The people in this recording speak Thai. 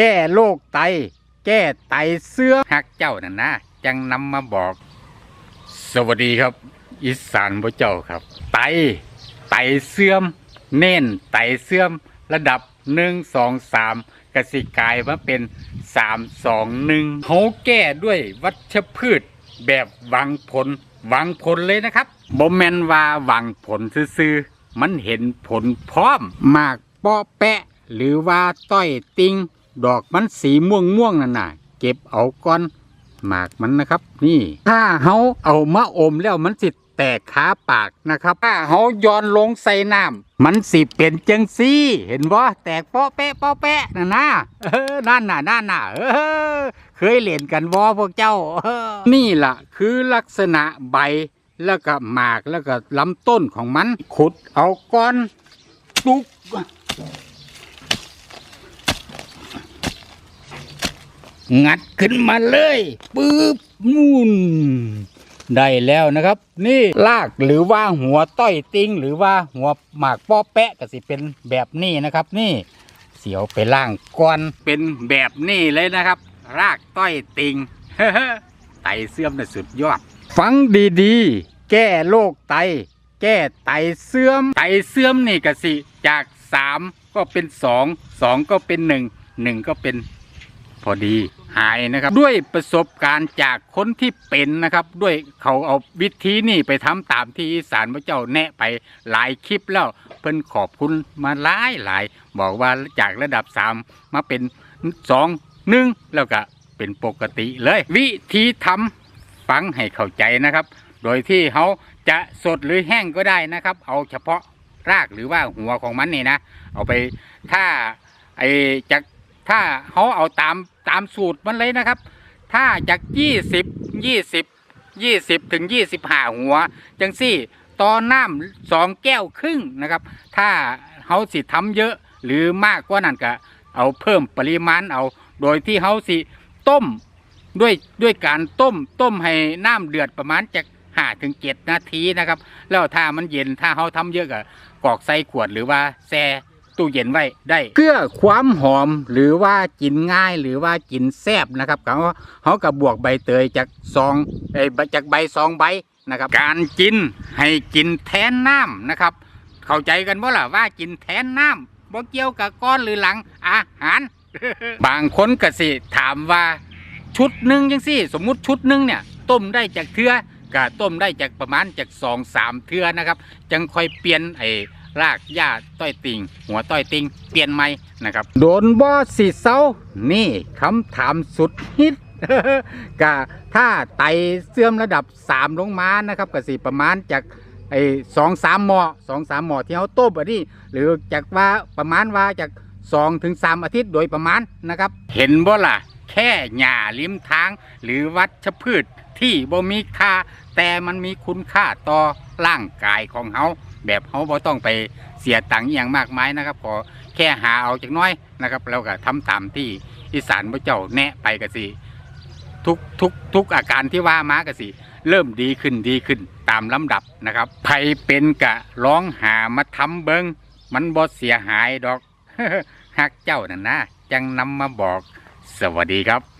แก้โรคไต แก้ไตเสื่อมหักเจ้านั่นนะจังนำมาบอก สวัสดีครับ อีสานพระเจ้าครับ ไต ไตเสื่อม เน้นไตเสื่อม ระดับหนึ่งสองสามกสิกายมาเป็นสามสองหนึ่งเขาแก้ด้วยวัชพืชแบบหวังผลหวังผลเลยนะครับบ่แมนว่าหวังผลซื่อๆมันเห็นผลพร้อมมากปาะแปะ หรือว่าต้อยติง ดอกมันสีม่วงม่วงนั่นน่ะ เก็บเอาก้อนหมากมันนะครับ นี่ ถ้าเฮาเอามาอมแล้วมันสิแตกขาปากนะครับ ถ้าเฮาย้อนลงใส่น้ำมันสิเป็นจังซี่ เห็นบ่แตกเปาะแปะเปาะแปะน่ะนะเออนั่นน่ะนั่นน่ะเออเคยเล่นกันวอพวกเจ้า นี่ล่ะ คือลักษณะใบแล้วก็หมากแล้วก็ลำต้นของมันขุดเอาก้อนตุก งัดขึ้นมาเลยปึ๊บนู่นได้แล้วนะครับ นี่ลากหรือว่าหัวต้อยติงหรือว่าหัวหมากป้อแปะก็สิเป็นแบบนี้นะครับ นี่เสียวไปล่างก่อนเป็นแบบนี้เลยนะครับ รากต้อยติงไตเสื่อมนะสุดยอด ฟังดีๆ แก้โรคไต แก้ไตเสื่อม ไตเสื่อมนี่ก็สิจากสามก็เป็นสองสองก็เป็นหนึ่งหนึ่งก็เป็น พอดีหายนะครับ ด้วยประสบการณ์จากคนที่เป็นนะครับ ด้วยเขาเอาวิธีนี่ไปทำตามที่อีสารพระเจ้าแนะไปหลายคลิปแล้ว เพิ่นขอบคุณมาหลายหลายบอกว่าจากระดับสามมาเป็นสองหนึ่งแล้วก็เป็นปกติเลย วิธีทำฟังให้เข้าใจนะครับ โดยที่เขาจะสดหรือแห้งก็ได้นะครับ เอาเฉพาะรากหรือว่าหัวของมันนี่นะ เอาไปถ้าไอจาก ถ้าเขาเอาตามตามสูตรมันเลยนะครับ ถ้าจากยี่สิบยี่สิบยี่สิบถึงยี่สิบห้าหัว จังสี่ต่อน้ำสองแก้วครึ่งนะครับ ถ้าเขาสิทำเยอะหรือมากกว่านั้นก็เอาเพิ่มปริมาณเอา โดยที่เขาสิต้มด้วยด้วยการต้มต้มให้น้ำเดือดประมาณจากห้าถึงเจ็ดนาทีนะครับ แล้วถ้ามันเย็นถ้าเขาทำเยอะก็กรอกใส่ขวดหรือว่าแช่ ตู้เย็นไว้ได้เพื่อความหอมหรือว่ากินง่ายหรือว่ากินแซ่บนะครับเขาเขากับบวกใบเตยจากซองเอ้ยจากใบซองใบนะครับ การกินให้กินแทนน้ำนะครับ เข้าใจกันบ่ล่ะว่ากินแทนน้ำบ่เกี่ยวกับก้อนหรือหลังอาหาร บางคนก็สิถามว่าชุดหนึ่งจังสิสมมุติชุดหนึ่งเนี่ยต้มได้จากเทือก็ต้มได้จากประมาณจากสองสามเทือนะครับ จังค่อยเปลี่ยนไอ้ รากหญ้าต้อยติงหัวต้อยติงเปลี่ยนใหม่นะครับ โดนบ่สีเซานี่คำถามสุดฮิตก็ถ้าไตเสื่อมระดับสามลงมานะครับก็สิประมาณจากไอ้สองสามหมอสองสามหมอที่เขาต้มอันนี้หรือจากว่าประมาณว่าจากสองถึงสามอาทิตย์โดยประมาณนะครับ เห็นบ่ล่ะ แค่หญ้าริมทาง หรือวัชพืชที่บ่มีค่า แต่มันมีคุณค่าต่อร่างกายของเขา แบบเขาบ่ต้องไปเสียตังค์อหย่างมากมายนะครับ ขอแค่หาเอาจากน้อยนะครับ แล้วก็ทำตามที่อีสานพระเจ้าแนะไปก็สิทุกทุกทุกอาการที่ว่ามาก็สิ เริ่มดีขึ้นดีขึ้นตามลำดับนะครับไผเป็นกะร้องหามาทำเบิงมันบ่เสียหายดอก ฮักเจ้านั่นนะจังนำมาบอก สวัสดีครับ